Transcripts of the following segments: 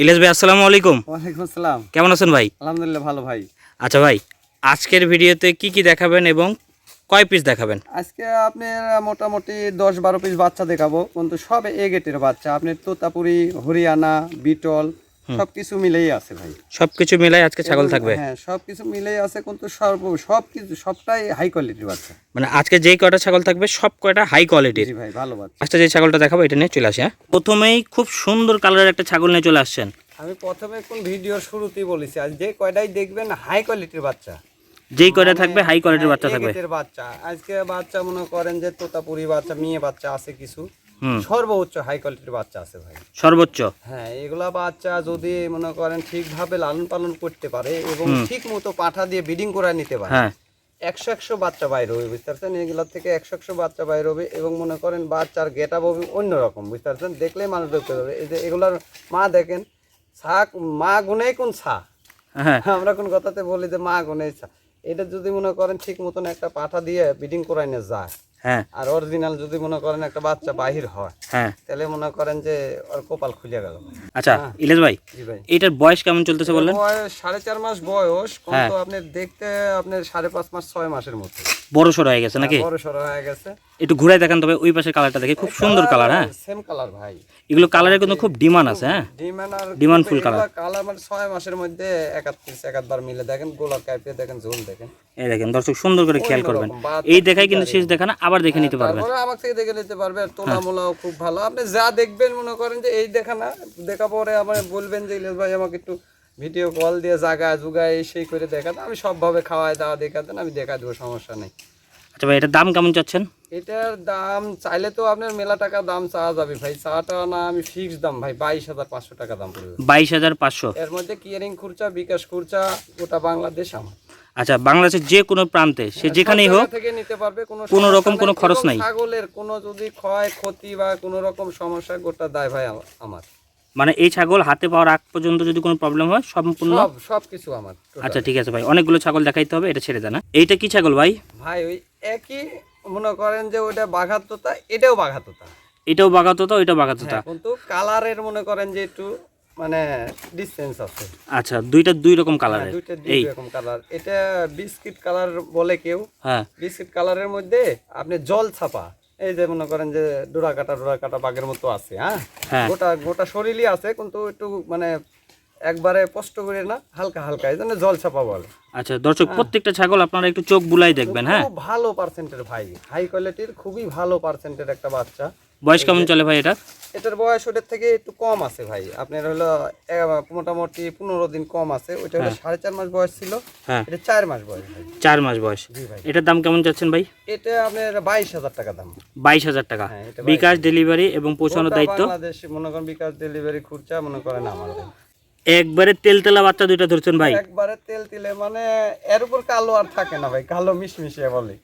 ইলিয়াস ভাই আসসালামু আলাইকুম। ওয়ালাইকুম আসসালাম। কেমন আছেন ভাই? আলহামদুলিল্লাহ ভালো ভাই। আচ্ছা ভাই আজকের ভিডিওতে কি কি দেখাবেন এবং কয় পিস দেখাবেন? আজকে আপনি মোটামুটি দশ বারো পিস বাচ্চা দেখাবো। কিন্তু সব এ গেটের বাচ্চা। আপনি তোতাপুরি হরিয়ানা বিটল সব কিছু মিলেই আছে ভাই। সব কিছু মিলাই আজকে ছাগল থাকবে? হ্যাঁ সব কিছু মিলেই আছে কিন্তু সর্ব সব কিছু সবটাই হাই কোয়ালিটির বাচ্চা। মানে আজকে যেই কয়টা ছাগল থাকবে সব কয়টা হাই কোয়ালিটির ভাই ভালো বাচ্চা। আজকে যে ছাগলটা দেখাবো এটা নিয়ে চলে আসে হ্যাঁ? প্রথমেই খুব সুন্দর কালারের একটা ছাগল নিয়ে চলে আসছেন। আমি প্রথমে কোন ভিডিওর শুরুতেই বলেছি আজ যে কয়টাই দেখবেন হাই কোয়ালিটির বাচ্চা। যেই কয়টা থাকবে হাই কোয়ালিটির বাচ্চা হ্যাঁ, থাকবে। বাচ্চা। আজকে বাচ্চা মনে করেন যে তোতাপুরি বাচ্চা মেয়ে বাচ্চা আছে কিছু। সর্বোচ্চ হাই কোয়ালিটির বাচ্চা আছে ভাই। সর্বোচ্চ? হ্যাঁ এগুলা বাচ্চা যদি মনে করেন ঠিকভাবে লালন পালন করতে পারে এবং ঠিক মতো পাঠা দিয়ে ব্রিডিং করে নিতে পারে হ্যাঁ। একশো একশো বাচ্চা বাইর হবে বুঝতে পারছেন এগুলা থেকে একশো একশো বাচ্চা বাইর হবে এবং মনে করেন বাচ্চার গেট আপ হবে অন্যরকম বুঝতে পারছেন দেখলেই মানুষ দেখতে পারবে। এই যে এগুলার মা দেখেন ছা মা গুনেই কোন ছা? হ্যাঁ। আমরা কোন কথাতে বলি যে মা গুনেই ছা? এটা যদি মনে করেন ঠিক মতন একটা পাঠা দিয়ে ব্রিডিং করাই না যায় হ্যাঁ। আর অরিজিনাল যদি মনে করেন একটা বাচ্চা বাহির হয় হ্যাঁ। তাহলে মনে করেন যে ওর কপাল খুলে গেল। আচ্ছা ইলেশ ভাই এটার বয়স কেমন চলতেছে বললেন? বয়স সাড়ে চার মাস বয়স হ্যাঁ। কিন্তু আপনি দেখতে আপনার সাড়ে পাঁচ মাস ছয় মাসের মতো। বড় হয়ে গেছে নাকি? বড় সড়ো হয়ে গেছে। একটু ঘুরাই দেখেন তবে ওই পাশের কালারটা দেখে। খুব সুন্দর কালার হ্যাঁ। সেম কালার ভাই। এগুলো কালারের কিন্তু খুব ডিমান্ড আছে হ্যাঁ? Demand Demand full colour। Colour মানে ছয় মাসের মধ্যে একাত পিস একাধবার মিলে। দেখেন গোলা কাইপে দেখেন ঝুল দেখেন। এই দেখেন দর্শক সুন্দর করে খেয়াল করবেন। এই দেখাই কিন্তু শেষ দেখা না আবার দেখে নিতে পারবেন। আমার থেকে দেখে নিতে পারবে আর হ্যাঁ। তোলা মোলাও খুব ভালো। আপনি যা দেখবেন মনে করেন যে এই দেখা না দেখা পরে আমার বলবেন যে ইলিয়াস ভাই আমাকে একটু ভিডিও কল দিয়ে জাগা জুগা এই সেই করে দেখাতে। আমি সবভাবে খাওয়াই দাওয়া দেখাতেন আমি দেখা দেবো সমস্যা নেই। আচ্ছা ভাই এটার দাম কেমন চাচ্ছেন? এটার দাম চাইলে তো আপনার মেলা টাকা দাম চাওয়া যাবে ভাই। চাটা না আমি ফিক্স দাম ভাই বাইশ হাজার পাঁচশো টাকা দাম পড়বে। বাইশ হাজার পাঁচশো। এর মধ্যে কিয়ারিং খুরচা বিকাশ খুরচা গোটা বাংলাদেশ আমার। আচ্ছা বাংলাদেশের যে কোনো প্রান্তে সে যেখানেই হোক থেকে নিতে পারবে কোনো রকম কোনো খরচ নাই। ছাগলের কোনো যদি ক্ষয় ক্ষতি বা কোনো রকম সমস্যা গোটা দায় ভাই আমার মানে এই ছাগল হাতে পাওয়ার আগ পর্যন্ত যদি কোনো প্রবলেম হয় সম্পূর্ণ? সব সব কিছু আমার আচ্ছা ঠিক আছে ভাই অনেকগুলো ছাগল দেখাইতে হবে এটা ছেড়ে দেন হ্যাঁ? এইটা কি ছাগল ভাই? ভাই ওই একই মনে করেন যে ওইটা বাঘাতোতা এটাও বাঘাতোতা এটাও বাগাতোতা ওইটাও বাগাতোতা হ্যাঁ, কিন্তু কালারের মনে করেন যে একটু মানে ডিসটেন্স আছে। আচ্ছা দুইটা দুই রকম হ্যাঁ, দুইটা এই। দুই রকম কালার। এটা বিস্কিট কালার বলে কেউ। হ্যাঁ। বিস্কিট কালারের মধ্যে আপনি জল ছাপা এই যে মনে করেন যে ডোরা কাটা ডোরা কাটা বাঘের মতো আছে হ্যাঁ? হ্যাঁ। গোটা গোটা শরীরই আছে কিন্তু একটু মানে একবারে কষ্ট করে না হালকা হালকা এই জন্য জল ছাপা বলে। আচ্ছা দর্শক প্রত্যেকটা ছাগল আপনারা একটু চোখ বুলাই দেখবেন হ্যাঁ? খুব ভালো পার্সেন্টের ভাই হাই কোয়ালিটির খুবই ভালো পার্সেন্টের একটা বাচ্চা। বয়স কেমন চলে ভাই এটা এটার বয়স ওটার থেকে একটু কম আছে ভাই। আপনার হলো মোটামুটি পনেরো দিন কম আছে। ওইটা হলো সাড়ে চার মাস বয়স ছিল। হ্যাঁ। এটা চার মাস বয়স চার মাস বয়স। এটার দাম কেমন চাচ্ছেন ভাই? এটা আপনার বাইশ হাজার টাকা দাম। বাইশ হাজার টাকা। হ্যাঁ, বিকাশ ডেলিভারি এবং পৌঁছানোর দায়িত্ব? বাংলাদেশ মনে করেন বিকাশ ডেলিভারি খরচা মনে করেন আমার ভাই। একবারে তেলতেলা বাচ্চা দুইটা ধরছেন ভাই। একবারে তেল তিলে মানে এর উপর কালো আর থাকে না ভাই কালো মিশমিশিয়ে বলে।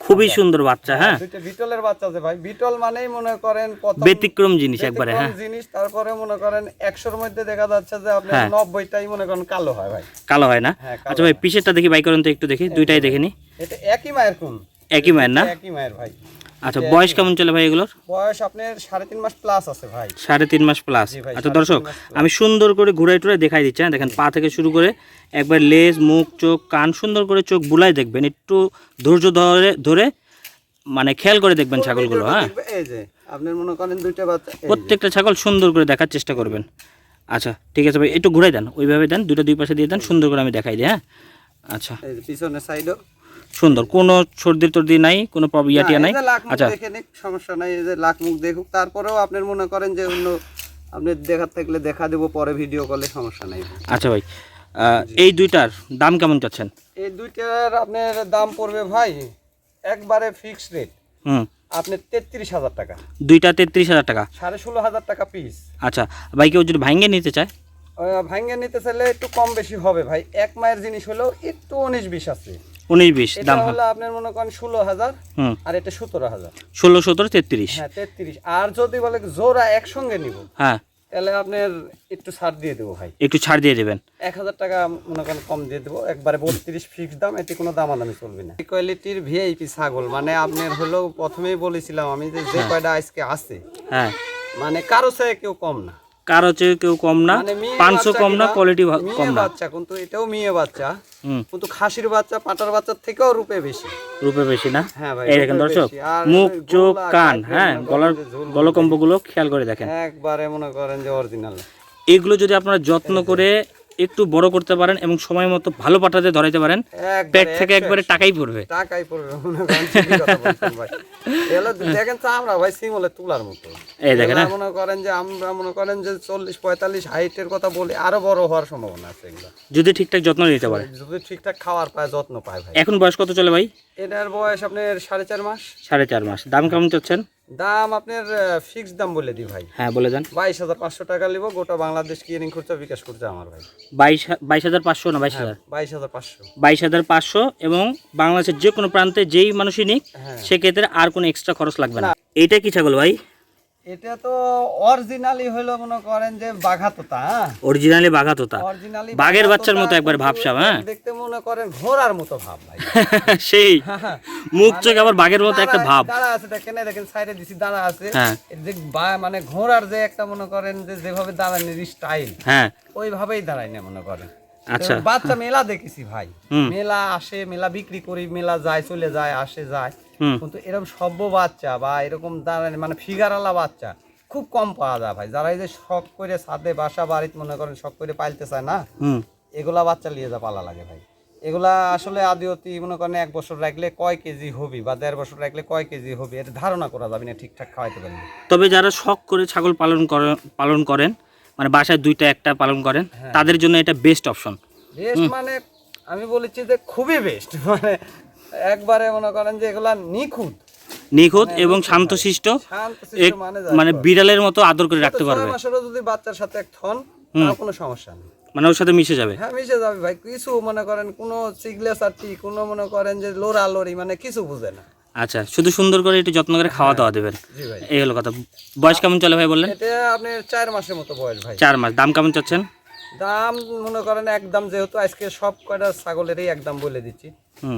খুবই সুন্দর বাচ্চা হ্যাঁ? দুইটা বিটলের বাচ্চা আছে ভাই। বিটল মানেই মনে করেন প্রথম ব্যতিক্রম জিনিস একবারে হ্যাঁ। জিনিস তারপরে মনে করেন একশোর মধ্যে দেখা যাচ্ছে যে আপনার হ্যাঁ। নব্বইটাই মনে করেন কালো হয় ভাই। কালো হয় না? হ্যাঁ, আচ্ছা ভাই পিসেরটা দেখি বাই করেন তো একটু দেখি দুইটাই দেখে নি। এটা একই মায়ের কোন একই মায়ের না? একই মায়ের ভাই। আচ্ছা বয়স কেমন চলে ভাই এগুলোর? বয়স আপনার সাড়ে তিন মাস প্লাস আছে ভাই। সাড়ে তিন মাস প্লাস আচ্ছা দর্শক। আমি সুন্দর করে ঘুরাই টুরাই দেখাই দিচ্ছি হ্যাঁ? দেখেন পা থেকে শুরু করে একবার লেজ মুখ চোখ কান সুন্দর করে চোখ বুলাই দেখবেন একটু ধৈর্য ধরে ধরে মানে খেয়াল করে দেখবেন ছাগলগুলো হ্যাঁ? আপনার মনে করেন দুইটা বাচ্চা প্রত্যেকটা ছাগল সুন্দর করে দেখার চেষ্টা করবেন। আচ্ছা ঠিক আছে ভাই একটু ঘুরাই দেন ওইভাবে দেন দুটো দুই পাশে দিয়ে দেন সুন্দর করে আমি দেখাই দিই হ্যাঁ? আচ্ছা। পিছনের সাইডও সুন্দর। কোনো সর্দি টর্দি নাই কোনো ইয়াটিয়া নাই? আচ্ছা। সমস্যা নাই এই যে লাখ মুখ দেখুক। তারপরেও আপনার মনে করেন যে অন্য আপনি দেখার থাকলে দেখা দেবো পরে ভিডিও কলে সমস্যা নাই। আচ্ছা ভাই এই দুইটার দাম কেমন চাচ্ছেন? এই দুইটার আপনার দাম পড়বে ভাই একবারে ফিক্সড রেট হুম। আপনার তেত্রিশ হাজার টাকা। দুইটা তেত্রিশ হাজার টাকা? সাড়ে ষোলো হাজার টাকা পিস আচ্ছা ভাই কেউ যদি ভাঙ্গে নিতে চায়? ভাঙ্গে নিতে চাইলে একটু কম বেশি হবে ভাই। এক মায়ের জিনিস হলেও একটু উনিশ বিশ আছে। উনিশ বিশ দাম হলো আপনার মনে করেন ষোলো হাজার আর এটা সতেরো হাজার। ষোলো সতেরো তেত্রিশ। হ্যাঁ তেত্রিশ। আর যদি বলে জোড়া একসঙ্গে নিব হ্যাঁ। তাহলে আপনার একটু ছাড় দিয়ে দেবো ভাই। একটু ছাড় দিয়ে দেবেন। এক হাজার টাকা মনে করেন কম দিয়ে দেবো। একবারে বত্রিশ ফিক্স দাম এতে কোনো দামাদামি চলবে না। কোয়ালিটির ভিআইপি ছাগল মানে আপনার হলো প্রথমেই বলেছিলাম আমি যে যে কয়টা আজকে আছে। হ্যাঁ। মানে কারও চেয়ে কেউ কম না। কার চেয়ে কেউ কম না মানে পাঁচশো কম না কোয়ালিটি কম না। বাচ্চা কিন্তু এটাও মেয়ে বাচ্চা। কিন্তু খাসির বাচ্চা পাটার বাচ্চার থেকেও রূপে বেশি। রূপে বেশি না? হ্যাঁ ভাই এই দেখেন দর্শক মুখ চোখ কান হ্যাঁ গলার গলকম্বগুলো খেয়াল করে দেখেন। একবারে মনে করেন যে অরিজিনাল এগুলো যদি আপনারা যত্ন করে একটু বড় করতে পারেন এবং সময় মতো ভালো পাঠাতে ধরাইতে পারেন পেট থেকে একবারে। টাকাই পড়বে। টাকাই পড়বে দেখেন তো আমরা ভাই সিমলে তুলার মতো। এই দেখেন, হ্যাঁ। মনে করেন যে আমরা মনে করেন যে চল্লিশ পঁয়তাল্লিশ হাইটের কথা বলি আরও বড় হওয়ার সম্ভাবনা আছে এগুলো। যদি ঠিকঠাক যত্ন নিতে পারে। যদি ঠিকঠাক খাওয়ার পায় যত্ন পায় ভাই। এখন বয়স কত চলে ভাই? এটার বয়স আপনার সাড়ে চার মাস। সাড়ে চার মাস। দাম কেমন চাচ্ছেন? দাম আপনার ফিক্সড দাম বলে দিই ভাই। হ্যাঁ বলে দেন। বাইশ হাজার পাঁচশো টাকা নিব গোটা বাংলাদেশ কিনিং খরচা বিকাশ করছে আমার ভাই। বাইশ বাইশ হাজার পাঁচশো না বাইশ হাজার? বাইশ হাজার পাঁচশো। বাইশ হাজার পাঁচশো এবং বাংলাদেশের যে কোনো প্রান্তে যেই মানুষই নিক সে সেক্ষেত্রে আর কোনো এক্সট্রা খরচ লাগবে না। এইটা কি ছাগল ভাই? এটা তো অরিজিনালি হলো মনে করেন যে বাঘাতোতা হ্যাঁ? অরিজিনালি বাঘা তোতা অরিজিনালি বাঘের বাচ্চার মতো একবার ভাবসাব, হ্যাঁ? দেখতে মনে করেন ঘোড়ার মতো ভাব ভাই। সেই মুখ চোখ আবার বাঘের মতো একটা ভাব। দাঁড়া আছে দেখেন দেখেন সাইডে দিছি দাঁড়া আছে। হ্যাঁ। যে বা- মানে ঘোড়ার যে একটা মনে করেন যে যেভাবে দাঁড়ানোর স্টাইল হ্যাঁ। ওইভাবেই দাঁড়াই না মনে করেন। আচ্ছা। বাচ্চা মেলা দেখেছি ভাই। মেলা আসে মেলা বিক্রি করি মেলা যায় চলে যায় আসে যায়। কিন্তু এরকম সভ্য বাচ্চা বা এরকম মানে ফিগারওয়ালা বাচ্চা খুব কম পাওয়া যায় ভাই। যারা এই যে শখ করে ছাদে বাসা বাড়িতে মনে করেন শখ করে পালতে চায় না এগুলা বাচ্চা নিয়ে যা পালা লাগে ভাই। এগুলা আসলে আদিওতি মনে করেন এক বছর রাখলে কয় কেজি হবি বা দেড় বছর রাখলে কয় কেজি হবি এটা ধারণা করা যাবে না ঠিকঠাক খাওয়াইতে পারলে। তবে যারা শখ করে ছাগল পালন করেন পালন করেন মানে বাসায় দুইটা একটা পালন করেন হ্যাঁ। তাদের জন্য এটা বেস্ট অপশন বেস্ট মানে আমি বলেছি যে খুবই বেস্ট মানে একবারে মনে করেন যে এগুলা নিখুঁত। নিখুঁত এবং শান্তশিষ্ট মানে মানে বিড়ালের মতো আদর করে রাখতে পারবে। যদি বাচ্চার সাথে এক থন কোনো সমস্যা নেই। মানে ওর সাথে মিশে যাবে। হ্যাঁ মিশে যাবে ভাই। কিছু মনে করেন কোনো সিগলেসারটি কোনো মনে করেন যে লোরা লড়ি মানে কিছু বুঝে না। আচ্ছা শুধু সুন্দর করে একটু যত্ন করে খাওয়া দাওয়া দেবেন। এই হলো কথা। বয়স কেমন চলে ভাই বললেন? এটা চার মাসের মতো বয়স ভাই। চার মাস। দাম কেমন চাচ্ছেন? দাম মনে করেন একদম যেহেতু আজকে সব কয়টা ছাগলেরই একদম বলে দিচ্ছি।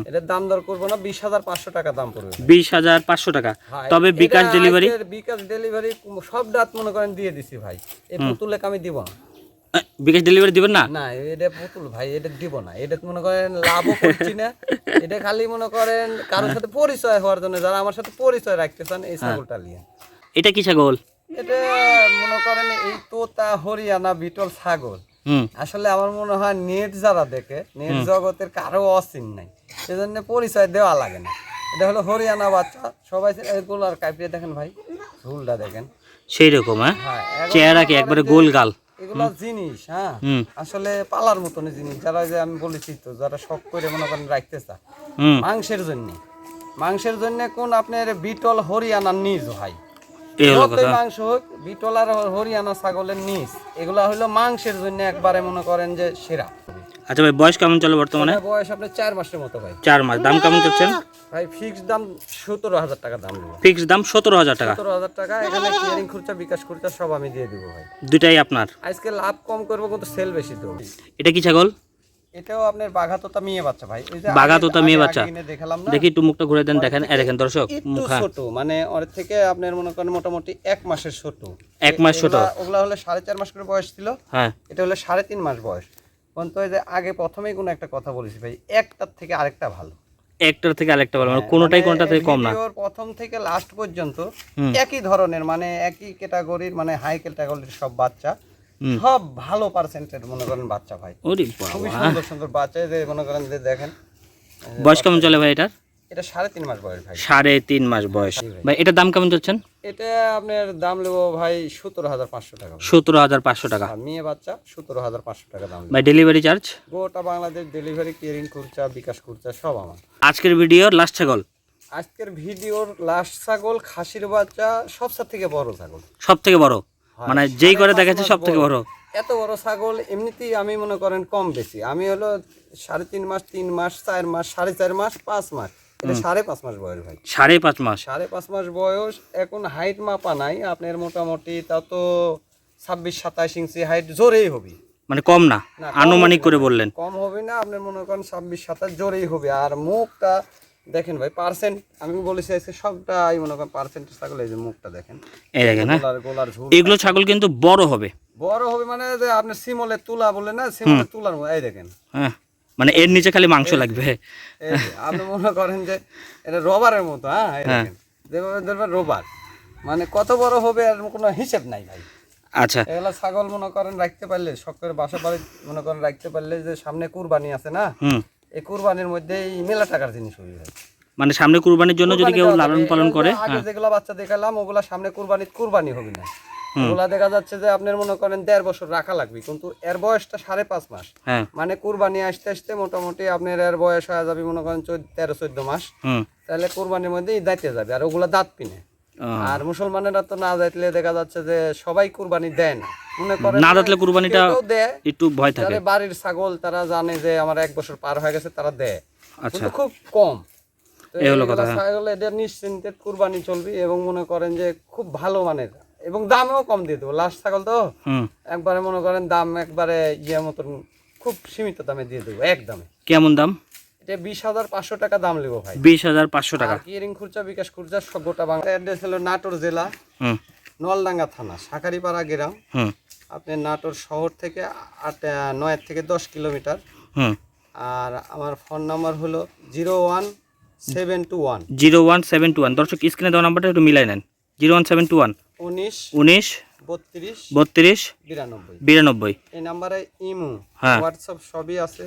এটার দাম দর করব না বিশ হাজার পাঁচশো টাকা দাম পড়বে বিশ হাজার পাঁচশো টাকা। হ্যাঁ, তবে বিকাশ ডেলিভারি বিকাশ ডেলিভারি সব দাঁত মনে করেন দিয়ে দিছি ভাই। এই পুতুলে আমি দিব না। বিকাশ ডেলিভারি দিবেন না? না এটা পুতুল ভাই এটা দিব না। এটা মনে করেন লাভও করছি না। এটা খালি মনে করেন কারোর সাথে পরিচয় হওয়ার জন্য যারা আমার সাথে পরিচয় রাখতে চান এই ছাগলটা নিয়ে। এটা কি ছাগল? এটা মনে করেন এই তোতা হরিয়ানা বিটল ছাগল। আসলে আমার মনে হয় নেট যারা দেখে নেট জগতের কারও অচিন নাই। সেজন্য পরিচয় দেওয়া লাগে না। এটা হলো হরিয়ানা বাচ্চা। সবাই এগুলো আর কাইপিয়ে দেখেন ভাই ঝুলটা দেখেন। সেই রকম হ্যাঁ হ্যাঁ চেহারা কি একবারে গোল গাল এগুলো জিনিস হ্যাঁ? আসলে পালার মতন জিনিস যারা যে আমি বলেছি তো যারা শখ করে মনে করেন রাখতে চায়। মাংসের জন্য। মাংসের জন্য কোন আপনার বিটল হরিয়ানার নিজ ভাই মাংস হোক বিটল আর হরিয়ানা ছাগলের নিজ এগুলা হলো মাংসের জন্য একবারে মনে করেন যে সেরা। আচ্ছা ভাই বয়স কেমন চলে বর্তমানে? বয়স আপনার চার মাসের মতো ভাই। চার মাস। দাম কেমন চাচ্ছেন? ভাই ফিক্স দাম সতেরো হাজার টাকা দাম ফিক্স দাম সতেরো হাজার টাকা। সতেরো হাজার টাকা এখানে ক্লিয়ারিং খরচা বিকাশ খরচা সব আমি দিয়ে দিব ভাই। দুটাই আপনার। আজকে লাভ কম করব কিন্তু সেল বেশি দেবো। এটা কি ছাগল? এটাও আপনার বাঘাতোতা মেয়ে বাচ্চা ভাই। ওই যে বাঘাতোতা মেয়ে বাচ্চা। কিনে দেখালাম না? দেখি একটু মুখটা ঘুরে দেন দেখেন এই দেখেন দর্শক মুখা ছোট মানে ওর থেকে আপনার মনে করেন মোটামুটি এক মাসের ছোট। এক মাস ছোট। ওগুলা হলো সাড়ে চার মাস করে বয়স ছিল। হ্যাঁ। এটা হলো সাড়ে তিন মাস বয়স। কিন্তু ওই যে আগে প্রথমেই কোনো একটা কথা বলেছি ভাই একটার থেকে আরেকটা ভালো। একটার থেকে আরেকটা ভালো মানে কোনোটাই মানে কোনোটা থেকে কম না। প্রথম থেকে লাস্ট পর্যন্ত একই ধরনের মানে একই ক্যাটাগরির মানে হাই ক্যাটাগরির সব বাচ্চা। সব ভালো পার্সেন্টের মনে করেন বাচ্চা ভাই। খুবই সুন্দর সুন্দর বাচ্চা যে মনে করেন যে দেখেন বয়স কেমন চলে ভাই এটার? এটা সাড়ে তিন মাস বয়স ভাই। সাড়ে তিন মাস বয়স। ভাই। এটার দাম কেমন চাচ্ছেন? এটা আপনার দাম নেব ভাই সতেরো হাজার পাঁচশো টাকা। সতেরো হাজার পাঁচশো টাকা। মেয়ে বাচ্চা সতেরো হাজার পাঁচশো টাকা দাম ভাই ডেলিভারি চার্জ গোটা বাংলাদেশ ডেলিভারি কেয়ারিং খরচা বিকাশ খরচা সব আমার। আজকের ভিডিওর লাস্ট ছাগল? আজকের ভিডিওর লাস্ট ছাগল খাসির বাচ্চা সবসার থেকে বড় ছাগল। সব থেকে বড়? মানে যেই করে দেখাচ্ছে মাস সব থেকে বড়। এত বড় ছাগল এমনিতেই আমি মনে করেন কম বেশি। আমি হলো সাড়ে তিন মাস তিন মাস চার মাস সাড়ে চার মাস পাঁচ মাস। এটা সাড়ে পাঁচ মাস বয়স ভাই। সাড়ে পাঁচ মাস। সাড়ে পাঁচ মাস বয়স এখন হাইট মাপা নাই। আপনার মোটামুটি তা তো ছাব্বিশ সাতাশ ইঞ্চি হাইট জোরেই হবে। মানে কম না না, আনুমানিক করে বললেন। কম হবে না আপনার মনে করেন ছাব্বিশ সাতাশ জোরেই হবে। আর মুখটা দেখেন ভাই পার্সেন্ট আমি বলেছি আজকে সবটাই মনে করেন পার্সেন্টেজ ছাগল এই যে মুখটা দেখেন। এই দেখেন হ্যাঁ? গোলার ঝুল। এগুলো ছাগল কিন্তু বড় হবে। বড় হবে মানে যে আপনি সিমলের তুলা বলে না সিমলের তুলার এই দেখেন। হ্যাঁ মানে এর নিচে খালি মাংস লাগবে। আপনি মনে করেন যে এটা রবারের মতো হ্যাঁ হ্যাঁ। দেখেন। যেভাবে ধরবেন রবার। মানে কত বড় হবে আর কোনো হিসেব নাই ভাই। আচ্ছা। এগুলা ছাগল মনে করেন রাখতে পারলে শখ করে বাসা বাড়ি মনে করেন রাখতে পারলে যে সামনে কুরবানি আছে না হুম। এই কুরবানির মধ্যে এই মেলা টাকার জিনিস হয়ে যায়। মানে সামনে কুরবানির জন্য যদি কেউ লালন পালন করে? আগে হ্যাঁ। যেগুলা বাচ্চা দেখালাম ওগুলা সামনে কুরবানি কুরবানি হবে না। ওগুলা দেখা যাচ্ছে যে আপনার মনে করেন দেড় বছর রাখা লাগবে কিন্তু এর বয়সটা সাড়ে পাঁচ মাস। হ্যাঁ। মানে কুরবানি আসতে আসতে মোটামুটি আপনার এর বয়স হয়ে যাবে মনে করেন তেরো চোদ্দ মাস। তাহলে কুরবানির মধ্যে দাঁতে যাবে আর ওগুলা দাঁত পিনে। আর মুসলমানেরা তো না যাইলে দেখা যাচ্ছে যে সবাই কুরবানি দেয় না। মনে করেন না কুরবানিটা একটু ভয় থাকে। বাড়ির ছাগল তারা জানে যে আমার এক বছর পার হয়ে গেছে তারা দেয়। আচ্ছা। খুব কম। এই হলো কথা। ছাগল এটা নিশ্চিন্তে কুরবানি চলবে এবং মনে করেন যে খুব ভালো মানের। এবং দামেও কম দিয়ে দেবো। লাস্ট ছাগল তো একবারে মনে করেন দাম একবারে ইয়ে মতন খুব সীমিত দামে দিয়ে দেবো এক দামে কেমন দাম? এটা বিশ হাজার পাঁচশো টাকা দাম নেব ভাই। বিশ হাজার পাঁচশো টাকা। কিরিং খুরচা বিকাশ খুরচা সব গোটা বাংলা অ্যাড্রেস হলো নাটোর জেলা। নলডাঙ্গা থানা সাকারিপাড়া গ্রাম। আপনি নাটোর শহর থেকে আট নয় থেকে দশ কিলোমিটার। আর আমার ফোন নাম্বার হলো zero one seven two one. Zero one seven two one. দর্শক স্ক্রিনে দেওয়া নাম্বারটা একটু মিলাই নেন। Zero one seven two one. উনিশ উনিশ বত্রিশ বত্রিশ বিরানব্বই। বিরানব্বই। এই নাম্বারে ইমো হ্যাঁ। হোয়াটসঅ্যাপ সবই আছে।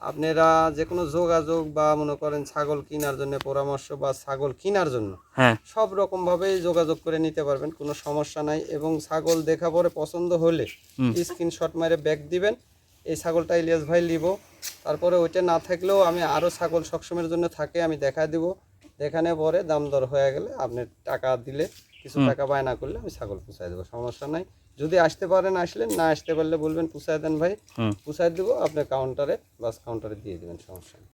আপনারা যে কোনো যোগাযোগ বা মনে করেন ছাগল কেনার জন্য পরামর্শ বা ছাগল কেনার জন্য হ্যাঁ। সব রকমভাবেই যোগাযোগ করে নিতে পারবেন কোনো সমস্যা নাই। এবং ছাগল দেখা পরে পছন্দ হলে। স্ক্রিনশট মেরে ব্যাগ দিবেন এই ছাগলটা ইলিয়াস ভাই নিব। তারপরে ওইটা না থাকলেও আমি আরও ছাগল সবসময়ের জন্য থাকে আমি দেখা দিব। দেখানে পরে দাম দর হয়ে গেলে আপনি টাকা দিলে কিছু টাকা বায়না করলে আমি ছাগল পুষাই দেবো সমস্যা নাই। যদি আসতে পারেন আসলেন না আসতে পারলে বলবেন পুষায় দেন ভাই পুষায় দেবো আপনার কাউন্টারে বাস কাউন্টারে দিয়ে দেবেন সমস্যা